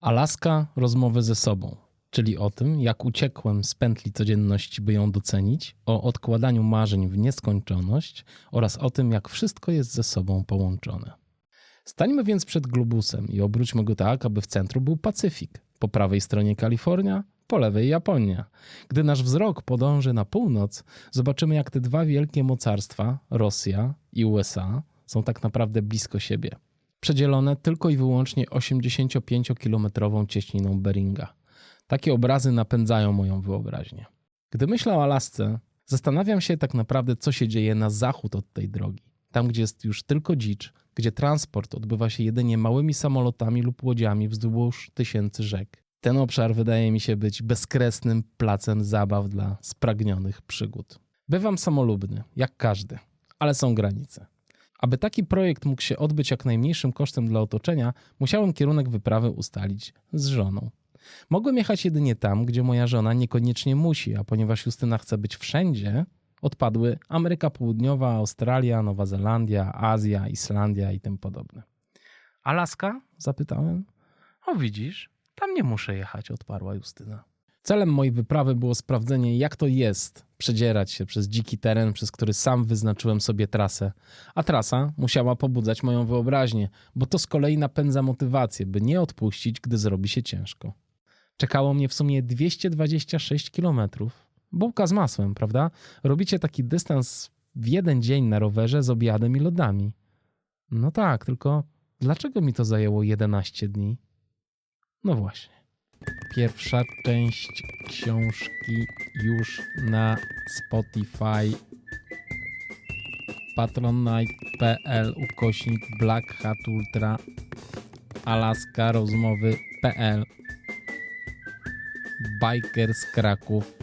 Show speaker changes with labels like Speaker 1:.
Speaker 1: Alaska rozmowy ze sobą, czyli o tym, jak uciekłem z pętli codzienności, by ją docenić, o odkładaniu marzeń w nieskończoność oraz o tym, jak wszystko jest ze sobą połączone. Stańmy więc przed globusem i obróćmy go tak, aby w centrum był Pacyfik, po prawej stronie Kalifornia, po lewej Japonia. Gdy nasz wzrok podąży na północ, zobaczymy, jak te dwa wielkie mocarstwa, Rosja i USA, są tak naprawdę blisko siebie przedzielone tylko i wyłącznie 85-kilometrową cieśniną Beringa. Takie obrazy napędzają moją wyobraźnię. Gdy myślę o Alasce, zastanawiam się tak naprawdę, co się dzieje na zachód od tej drogi. Tam, gdzie jest już tylko dzicz, gdzie transport odbywa się jedynie małymi samolotami lub łodziami wzdłuż tysięcy rzek. Ten obszar wydaje mi się być bezkresnym placem zabaw dla spragnionych przygód. Bywam samolubny, jak każdy, ale są granice. Aby taki projekt mógł się odbyć jak najmniejszym kosztem dla otoczenia, musiałem kierunek wyprawy ustalić z żoną. Mogłem jechać jedynie tam, gdzie moja żona niekoniecznie musi, a ponieważ Justyna chce być wszędzie, odpadły Ameryka Południowa, Australia, Nowa Zelandia, Azja, Islandia i tym podobne. Alaska? zapytałem. O widzisz, tam nie muszę jechać, odparła Justyna. Celem mojej wyprawy było sprawdzenie, jak to jest przedzierać się przez dziki teren, przez który sam wyznaczyłem sobie trasę. A trasa musiała pobudzać moją wyobraźnię, bo to z kolei napędza motywację, by nie odpuścić, gdy zrobi się ciężko. Czekało mnie w sumie 226 kilometrów. Bułka z masłem, prawda? Robicie taki dystans w jeden dzień na rowerze z obiadem i lodami. No tak, tylko dlaczego mi to zajęło 11 dni? No właśnie. Pierwsza część książki już na Spotify. Patronite.pl ukośnik Black Hat Ultra. Alaska rozmowy.pl Bikers Kraków